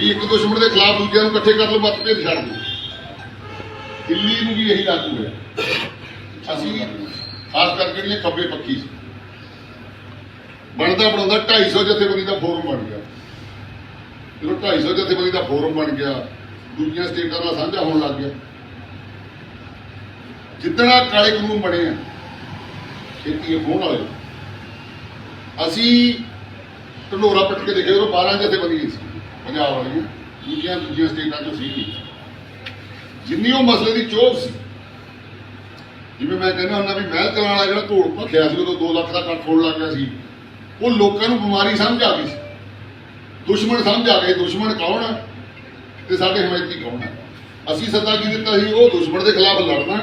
ਵੀ ਇੱਕ ਦੁਸ਼ਮਣ ਦੇ ਖਿਲਾਫ ਦੂਜਿਆਂ ਨੂੰ ਇਕੱਠੇ ਕਰ ਲਓ ਮਤਭੇਦ ਛੱਡ ਦਿਓ ਦਿੱਲੀ ਨੂੰ ਵੀ ਇਹੀ ਲਾਗੂ ਹੈ ਅਸੀਂ ਖਾਸ ਕਰਕੇ ਜਿਹੜੀਆਂ ਖੱਬੇ ਪੱਖੀ ਸੀ। ਬਣਦਾ ਬਣਾਉਂਦਾ 250 ਜਥੇਬੰਦੀ ਦਾ ਫੋਰਮ ਬਣ ਗਿਆ। ਜਦੋਂ 250 ਜਥੇਬੰਦੀ ਦਾ ਫੋਰਮ ਬਣ ਗਿਆ, ਦੂਜੀਆਂ ਸਟੇਟਾਂ ਨਾਲ ਸਾਂਝਾ ਹੋਣ ਲੱਗ ਗਿਆ। ਜਿੱਦਣਾ ਕਾਲੇ ਕਾਨੂੰਨ ਬਣੇ ਆ, ਖੇਤੀ ਹੋਣ ਵਾਲੇ। ਅਸੀਂ ਢੰਡੋਰਾ ਪਟਕੇ ਦੇਖਿਆ ਉਹ 12 ਜਥੇਬੰਦੀ ਸੀ। ਪੰਜਾਬ ਵਾਲੀਆਂ ਦੂਜੀਆਂ ਦੂਜੀਆਂ ਸਟੇਟਾਂ ਚੋਂ ਸੀ ਨਹੀਂ ਜਿੰਨੀ ਉਹ ਮਸਲੇ ਦੀ ਚੋਕ ਸੀ। ਜਿਵੇਂ ਮੈਂ ਕਹਿੰਦਾ ਹੁੰਦਾ ਵੀ ਮਹਿਲ ਕਲਾਂ ਵਾਲਾ ਜਿਹੜਾ ਧੂੜ ਭਖਿਆ ਸੀ ਉਦੋਂ 2 ਲੱਖ ਦਾ ਕੱਟ ਹੋਣ ਲੱਗ ਗਿਆ ਸੀ। ਉਹ ਲੋਕਾਂ ਨੂੰ ਬਿਮਾਰੀ ਸਮਝ ਆ ਗਈ ਸੀ। ਦੁਸ਼ਮਣ ਸਮਝ ਆ ਗਏ ਦੁਸ਼ਮਣ ਕੌਣ ਹੈ ਤੇ ਸਾਡੇ ਹਮਾਇਤੀ ਕੌਣ ਹੈ ਅਸੀਂ ਸੱਦਾ ਕੀ ਦਿੱਤਾ ਸੀ? ਉਹ ਦੁਸ਼ਮਣ ਦੇ ਖਿਲਾਫ ਲੜਨਾ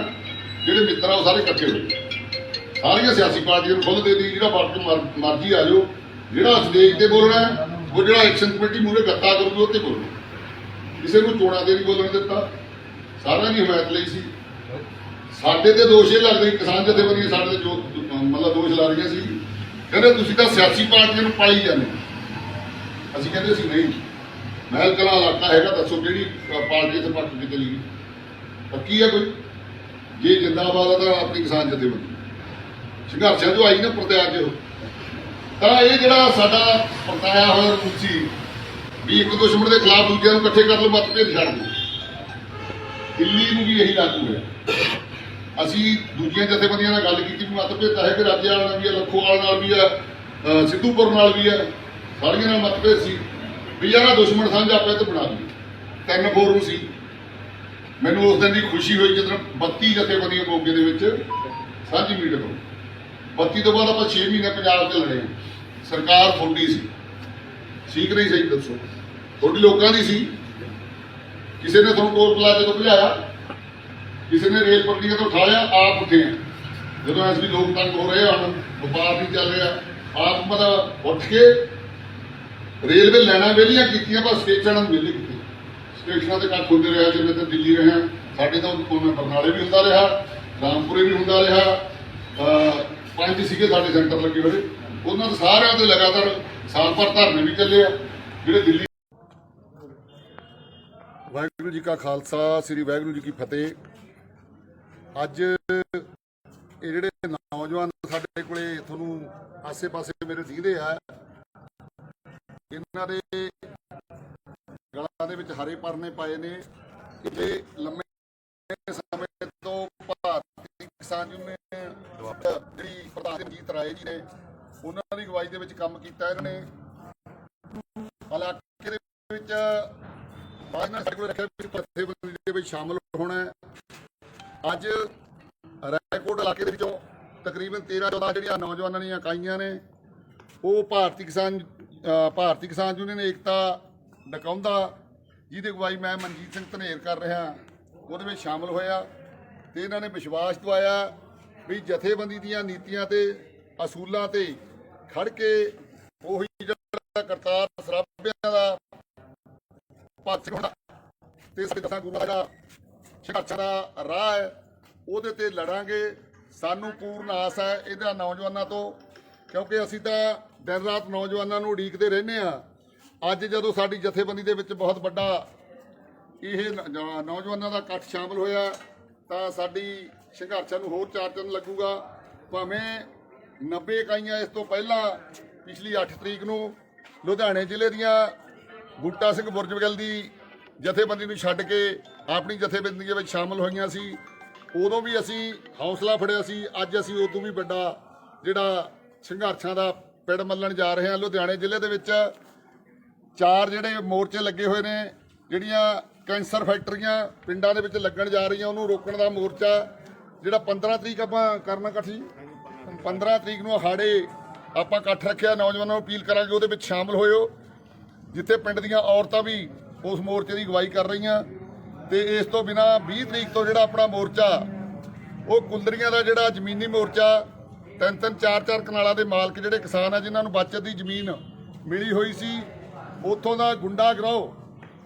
ਜਿਹੜੇ ਮਿੱਤਰ ਆ ਉਹ ਸਾਰੇ ਇਕੱਠੇ ਹੋ ਗਏ। ਸਾਰੀਆਂ ਸਿਆਸੀ ਪਾਰਟੀਆਂ ਨੂੰ ਖੁੱਲ੍ਹ ਦੇ ਦੀ ਜਿਹੜਾ ਵਰਤ ਮਰਜ਼ੀ ਆ ਜਾਓ ਜਿਹੜਾ ਦੇਸ਼ ਤੇ ਬੋਲਣਾ ਹੈ, ਉਹ ਜਿਹੜਾ ਐਕਸ਼ਨ ਕਮੇਟੀ ਮੂਹਰੇ ਗੱਤਾ ਕਰੂਗਾ, ਉਹ ਤੇ ਕਿਸੇ ਨੂੰ ਚੋਣਾਂ ਤੇ ਨਹੀਂ ਬੋਲਣ ਦਿੱਤਾ। ਸਾਰਿਆਂ ਦੀ ਹਮਾਇਤ ਲਈ ਸੀ। ਸਾਡੇ ਤੇ ਦੋਸ਼ ਇਹ ਲੱਗਦੇ ਕਿਸਾਨ ਜਥੇਬੰਦੀਆਂ ਸਾਡੇ ਤੇ ਜੋ, ਮਤਲਬ ਦੋਸ਼ ਲਾ ਰਹੀਆਂ ਸੀ। ਕਹਿੰਦੇ, ਤੁਸੀਂ ਤਾਂ ਸਿਆਸੀ ਪਾਰਟੀਆਂ ਨੂੰ ਪਾਲੀ ਜਾਂਦੇ ਅਸੀਂ ਕਹਿੰਦੇ ਸੀ ਨਹੀਂ। ਮਹਿਲ ਕਲਾ ਇਲਾਕਾ ਹੈਗਾ, ਦੱਸੋ ਕਿਹੜੀ ਪਾਰਟੀ ਤੇ ਪੱਟ ਕੇ ਚਲੀ ਗਈ? ਪੱਕੀ ਹੈ ਕੋਈ? ਜੇ ਜਿੰਦਾਬਾਦ ਆ ਤਾਂ ਆਪਣੀ ਕਿਸਾਨ ਜਥੇਬੰਦੀ। ਸੰਘਰਸ਼ਾਂ ਜੋ ਆਈ ਨਾ ਪ੍ਰਤਿਆਗ ਜੋ ਤਾਂ ਇਹ ਜਿਹੜਾ ਸਾਡਾ ਪਰਤਾਇਆ ਹੋਇਆ ਰੂਪ ਸੀ ਵੀ ਇੱਕ ਦੁਸ਼ਮਣ ਦੇ ਖਿਲਾਫ ਦੂਜਿਆਂ ਨੂੰ ਇਕੱਠੇ ਕਰ ਲਓ ਮਤਭੇਦ ਛੱਡ ਦਿਓ ਦਿੱਲੀ ਨੂੰ ਵੀ ਇਹੀ ਲਾਗੂ ਹੋਇਆ ਅਸੀਂ ਦੂਜੀਆਂ ਜਥੇਬੰਦੀਆਂ ਨਾਲ ਗੱਲ ਕੀਤੀ, ਵੀ ਮਤਭੇਦ ਤਾਂ ਹੈ ਕਿ ਰਾਜਿਆਂ ਨਾਲ ਵੀ ਹੈ ਲੱਖੋਵਾਲ ਨਾਲ ਵੀ ਹੈ ਸਿੱਧੂਪੁਰ ਨਾਲ ਵੀ ਹੈ। ਸਾਰੀਆਂ ਨਾਲ ਮਤਭੇਦ ਸੀ। ਵੀ ਯਾਰ ਦੁਸ਼ਮਣ ਸਾਂਝਾ ਆਪਾਂ ਤੇ ਬਣਾ ਲਈ ਤਿੰਨ ਫੋਰਮ ਸੀ। ਮੈਨੂੰ ਉਸ ਦਿਨ ਦੀ ਖੁਸ਼ੀ ਹੋਈ ਜਦੋਂ 32 ਜਥੇਬੰਦੀਆਂ ਮੋਗੇ ਦੇ ਵਿੱਚ ਸਾਂਝੀ ਮੀਟਿੰਗ ਹੋਈ। 32 ਤੋਂ ਬਾਅਦ ਆਪਾਂ 6 ਮਹੀਨੇ ਪੰਜਾਬ 'ਚ ਲੜੇ ਸਰਕਾਰ ਤੁਹਾਡੀ ਸੀ। ਠੀਕ ਨਹੀਂ ਸਹੀ ਦੱਸੋ। ਤੁਹਾਡੀ ਲੋਕਾਂ ਦੀ ਸੀ। ਕਿਸੇ ਨੇ ਤੁਹਾਨੂੰ ਟੋਲ ਪਲਾਜ਼ੇ ਤੋਂ ਭਜਾਇਆ। ਕਿਸੇ ਨੇ ਰੇਲ ਪਟੜੀਆਂ ਤੋਂ ਉਠਾਇਆ, ਆਪ ਉੱਠੇ ਆ। ਜਦੋਂ ਐਸੀ ਲੋਕ ਤੰਗ ਹੋ ਰਹੇ ਹਨ ਵਪਾਰ ਨਹੀਂ ਚੱਲ ਰਿਹਾ। ਆਪ ਮਤਲਬ ਉੱਠ ਕੇ ਰੇਲਵੇ ਲੈਣਾ ਵੇਲੀਆਂ ਕੀਤੀਆਂ ਪਰ ਸਟੇਸ਼ਨਾਂ ਨੂੰ ਵੇਲੇ ਕੀਤੇ ਸਟੇਸ਼ਨਾਂ ਤੇ ਕੱਟ ਹੁੰਦੇ ਰਿਹਾ, ਜਿਵੇਂ ਤਾਂ ਦਿੱਲੀ ਰਹੇ ਹਾਂ ਸਾਡੇ ਤਾਂ ਕੋਨੇ ਬਰਨਾਲੇ ਵੀ ਹੁੰਦਾ ਰਿਹਾ, ਰਾਮਪੁਰੇ ਵੀ ਹੁੰਦਾ ਰਿਹਾ। ਪੰਜ ਸੀਗੇ ਸਾਡੇ ਸੈਂਟਰ ਲੱਗੇ ਹੋਏ। ਉਹਨਾਂ ਦੇ ਸਾਰਿਆਂ ਦੇ ਲਗਾਤਾਰ ਸਾਲ ਭਰ ਧਰਨੇ ਵੀ ਚੱਲੇ ਆ, ਜਿਹੜੇ ਦਿੱਲੀ ਵਾਹਿਗੁਰੂ ਜੀ ਕਾ ਖਾਲਸਾ, ਸ੍ਰੀ ਵਾਹਿਗੁਰੂ ਜੀ ਕੀ ਫਤਿਹ। ਅੱਜ ਇਹ ਜਿਹੜੇ ਨੌਜਵਾਨ ਸਾਡੇ ਕੋਲੇ ਤੁਹਾਨੂੰ ਆਸੇ-ਪਾਸੇ ਮੇਰੇ ਦੀਦੇ ਆ, ਇਹਨਾਂ ਦੇ ਗਲਾਂ ਦੇ ਵਿੱਚ ਹਰੇ ਪਰਨੇ ਪਾਏ ਨੇ। ਇਹ ਲੰਮੇ ਸਮੇਂ ਤੋਂ ਭਾਰਤੀ ਕਿਸਾਨ ਯੂਨੀਅਨ ਰਾਏ ਜੀ ਨੇ ਉਹਨਾਂ ਦੀ ਅਗਵਾਈ ਦੇ ਵਿੱਚ ਕੰਮ ਕੀਤਾ ਇਹਨਾਂ ਨੇ। ਇਲਾਕੇ ਦੇ ਵਿੱਚ ਬਾਅਦ ਨਾਲ ਸਾਡੇ ਕੋਲ ਰੱਖਿਆ ਵੀ ਜਥੇਬੰਦੀ ਦੇ ਵਿੱਚ ਸ਼ਾਮਲ ਹੋਣਾ ਹੈ। ਅੱਜ ਰਾਏਕੋਟ ਇਲਾਕੇ ਦੇ ਵਿੱਚੋਂ ਤਕਰੀਬਨ 13 14 ਜਿਹੜੀਆਂ ਨੌਜਵਾਨਾਂ ਦੀਆਂ ਇਕਾਈਆਂ ਨੇ, ਉਹ ਭਾਰਤੀ ਕਿਸਾਨ ਭਾਰਤੀ ਕਿਸਾਨ ਯੂਨੀਅਨ ਏਕਤਾ ਡਕਾਉਂਦਾ ਜਿਹਦੀ ਅਗਵਾਈ ਮੈਂ ਮਨਜੀਤ ਸਿੰਘ ਧਨੇਰ ਕਰ ਰਿਹਾ ਉਹਦੇ ਵਿੱਚ ਸ਼ਾਮਲ ਹੋਇਆ ਤੇ ਇਹਨਾਂ ਨੇ ਵਿਸ਼ਵਾਸ ਦਵਾਇਆ ਵੀ ਜਥੇਬੰਦੀ ਦੀਆਂ ਨੀਤੀਆਂ ਤੇ ਅਸੂਲਾਂ ਤੇ ਖੜ ਕੇ ਉਹੀ ਜਿਹੜਾ ਕਰਤਾਰ ਸਰਾਭਿਆਂ ਦਾ ਪੱਛ ਹੋਣਾ ਤੇ ਸਿੱਧਾ ਗੁਰੂ ਦਾ ਸੰਘਰਸ਼ਾਂ ਦਾ ਰਾਹ ਹੈ। ਉਹਦੇ ਤੇ ਲੜਾਂਗੇ। ਸਾਨੂੰ ਪੂਰਨ ਆਸ ਹੈ ਇਹਦਾ ਨੌਜਵਾਨਾਂ ਤੋਂ, ਕਿਉਂਕਿ ਅਸੀਂ ਤਾਂ ਦਿਨ ਰਾਤ ਨੌਜਵਾਨਾਂ ਨੂੰ ਉਡੀਕਦੇ ਰਹਿੰਦੇ ਆ ਅੱਜ ਜਦੋਂ ਸਾਡੀ ਜਥੇਬੰਦੀ ਦੇ ਵਿੱਚ ਬਹੁਤ ਵੱਡਾ ਇਹ ਨੌਜਵਾਨਾਂ ਦਾ ਇਕੱਠ ਸ਼ਾਮਲ ਹੋਇਆ, ਤਾਂ ਸਾਡੀ ਸੰਘਰਸ਼ਾਂ ਨੂੰ ਹੋਰ ਚਾਰ ਚੰਨ ਲੱਗੂਗਾ। ਭਾਵੇਂ 90 ਇਕਾਈਆਂ ਇਸ ਤੋਂ ਪਹਿਲਾਂ ਪਿਛਲੀ 8 ਤਰੀਕ ਨੂੰ ਲੁਧਿਆਣੇ ਜ਼ਿਲ੍ਹੇ ਦੀਆਂ ਬੂਟਾ ਸਿੰਘ ਬੁਰਜਵਗਲ ਦੀ ਜਥੇਬੰਦੀ ਨੂੰ ਛੱਡ ਕੇ ਆਪਣੀ ਜਥੇਬੰਦੀ ਦੇ ਵਿੱਚ ਸ਼ਾਮਲ ਹੋਈਆਂ ਸੀ। ਉਦੋਂ ਵੀ ਅਸੀਂ ਹੌਸਲਾ ਫੜਿਆ ਸੀ। ਅੱਜ ਅਸੀਂ ਉਦੋਂ ਵੀ ਵੱਡਾ ਜਿਹੜਾ ਸੰਘਰਸ਼ਾਂ ਦਾ ਪਿੜ ਮੱਲਣ ਜਾ ਰਹੇ ਹਾਂ। ਲੁਧਿਆਣੇ ਜ਼ਿਲ੍ਹੇ ਦੇ ਵਿੱਚ ਚਾਰ ਜਿਹੜੇ ਮੋਰਚੇ ਲੱਗੇ ਹੋਏ ਨੇ, ਜਿਹੜੀਆਂ ਕੈਂਸਰ ਫੈਕਟਰੀਆਂ ਪਿੰਡਾਂ ਦੇ ਵਿੱਚ ਲੱਗਣ ਜਾ ਰਹੀਆਂ, ਉਹਨੂੰ ਰੋਕਣ ਦਾ ਮੋਰਚਾ ਜਿਹੜਾ 15 ਤਰੀਕ ਆਪਾਂ ਕਰਨਾ ਇਕੱਠੀ। 15 ਤਰੀਕ ਨੂੰ ਹਾੜੇ ਆਪਾਂ ਇਕੱਠ ਰੱਖਿਆ, ਨੌਜਵਾਨਾਂ ਨੂੰ ਅਪੀਲ ਕਰਾਂਗੇ ਉਹਦੇ ਵਿੱਚ ਸ਼ਾਮਲ ਹੋਇਓ। ਜਿੱਥੇ ਪਿੰਡ ਦੀਆਂ ਔਰਤਾਂ ਵੀ ਉਸ ਮੋਰਚੇ ਦੀ ਅਗਵਾਈ ਕਰ ਰਹੀਆਂ ਤੇ ਇਸ ਤੋਂ ਬਿਨਾ 20 ਤਰੀਕ ਤੋਂ ਜਿਹੜਾ ਆਪਣਾ ਮੋਰਚਾ, ਉਹ ਕੁੰਦਰੀਆਂ ਦਾ ਜਿਹੜਾ ਜ਼ਮੀਨੀ ਮੋਰਚਾ, ਤਿੰਨ ਤਿੰਨ ਚਾਰ ਚਾਰ ਕਨਾਲਾਂ ਦੇ ਮਾਲਕ ਜਿਹੜੇ ਕਿਸਾਨ ਆ, ਜਿਨ੍ਹਾਂ ਨੂੰ ਬਚਤ ਦੀ ਜ਼ਮੀਨ ਮਿਲੀ ਹੋਈ ਸੀ, ਉੱਥੋਂ ਦਾ ਗੁੰਡਾ ਗਰੋਹ,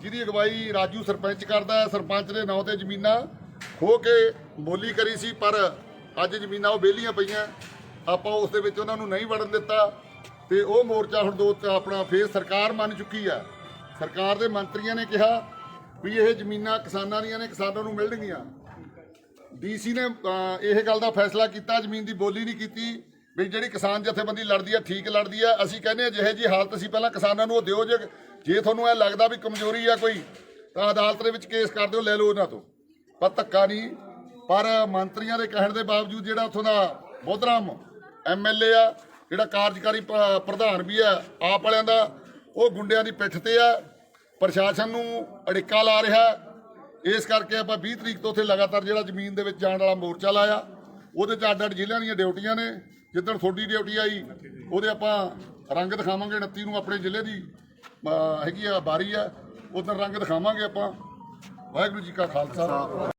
ਜਿਹਦੀ ਅਗਵਾਈ ਰਾਜੂ ਸਰਪੰਚ ਕਰਦਾ, ਸਰਪੰਚ ਦੇ ਨਾਂ ਤੇ ਜ਼ਮੀਨਾਂ ਖੋ ਕੇ ਬੋਲੀ ਕਰੀ ਸੀ, ਪਰ ਅੱਜ ਜ਼ਮੀਨਾਂ ਉਹ ਵਿਹਲੀਆਂ ਪਈਆਂ। ਆਪਾਂ ਉਸ ਦੇ ਵਿੱਚ ਉਹਨਾਂ ਨੂੰ ਨਹੀਂ ਵੜਨ ਦਿੱਤਾ ਤੇ ਉਹ ਮੋਰਚਾ ਹੁਣ ਦੋ ਆਪਣਾ ਫੇਰ ਸਰਕਾਰ ਮੰਨ ਚੁੱਕੀ ਆ। ਸਰਕਾਰ ਦੇ ਮੰਤਰੀਆਂ ਨੇ ਕਿਹਾ ਵੀ ਇਹ ਜ਼ਮੀਨਾਂ ਕਿਸਾਨਾਂ ਦੀਆਂ ਨੇ, ਕਿਸਾਨਾਂ ਨੂੰ ਮਿਲਣਗੀਆਂ। ਡੀਸੀ ਨੇ ਇਹ ਗੱਲ ਦਾ ਫੈਸਲਾ ਕੀਤਾ, ਜ਼ਮੀਨ ਦੀ ਬੋਲੀ ਨਹੀਂ ਕੀਤੀ ਵੀ ਜਿਹੜੀ ਕਿਸਾਨ ਜਥੇਬੰਦੀ ਲੜਦੀ ਆ, ਠੀਕ ਲੜਦੀ ਆ। ਅਸੀਂ ਕਹਿੰਦੇ ਆ, ਜਿਹੇ ਜੀ ਹਾਲਤ ਸੀ ਪਹਿਲਾਂ ਕਿਸਾਨਾਂ ਨੂੰ ਉਹ ਦਿਓ ਜੇ ਜੇ ਤੁਹਾਨੂੰ ਇਹ ਲੱਗਦਾ ਵੀ ਕਮਜ਼ੋਰੀ ਆ ਕੋਈ, ਤਾਂ ਅਦਾਲਤ ਦੇ ਵਿੱਚ ਕੇਸ ਕਰ ਦਿਓ, ਲੈ ਲਓ ਉਹਨਾਂ ਤੋਂ। ਪਰ ਧੱਕਾ ਨਹੀਂ। ਪਰ ਮੰਤਰੀਆਂ ਦੇ ਕਹਿਣ ਦੇ ਬਾਵਜੂਦ ਜਿਹੜਾ ਉੱਥੋਂ ਦਾ ਬੋਧਰਾਮ ਐਮਐਲਏ ਆ, ਜਿਹੜਾ ਕਾਰਜਕਾਰੀ ਪ੍ਰਧਾਨ ਵੀ ਆ, ਆਪ ਵਾਲਿਆਂ ਦਾ, ਉਹ ਗੁੰਡਿਆਂ ਦੀ ਪਿੱਠ ਤੇ ਆ। ਪ੍ਰਸ਼ਾਸਨ ਨੂੰ ਅੜਿੱਕਾ ਲਾ ਰਿਹਾ ਇਸ ਕਰਕੇ ਆਪਾਂ 20 ਤਰੀਕ ਤੋਂ ਉੱਥੇ ਲਗਾਤਾਰ ਜਿਹੜਾ ਜ਼ਮੀਨ ਦੇ ਵਿੱਚ ਜਾਣ ਵਾਲਾ ਮੋਰਚਾ ਲਾਇਆ। ਉਹਦੇ ਚ ਅੱਡ ਅੱਡ ਜ਼ਿਲ੍ਹਿਆਂ ਦੀਆਂ ਡਿਊਟੀਆਂ ਨੇ। ਜਿੱਦਣ ਤੁਹਾਡੀ ਡਿਊਟੀ ਆਈ, ਉਹਦੇ ਆਪਾਂ ਰੰਗ ਦਿਖਾਵਾਂਗੇ 29 ਨੂੰ ਆਪਣੇ ਜ਼ਿਲ੍ਹੇ ਦੀ ਹੈਗੀ ਆ, ਬਾਰੀ ਆ। ਉਦੋਂ ਰੰਗ ਦਿਖਾਵਾਂਗੇ ਆਪਾਂ। ਵਾਹਿਗੁਰੂ ਜੀ ਕਾ ਖਾਲਸਾ।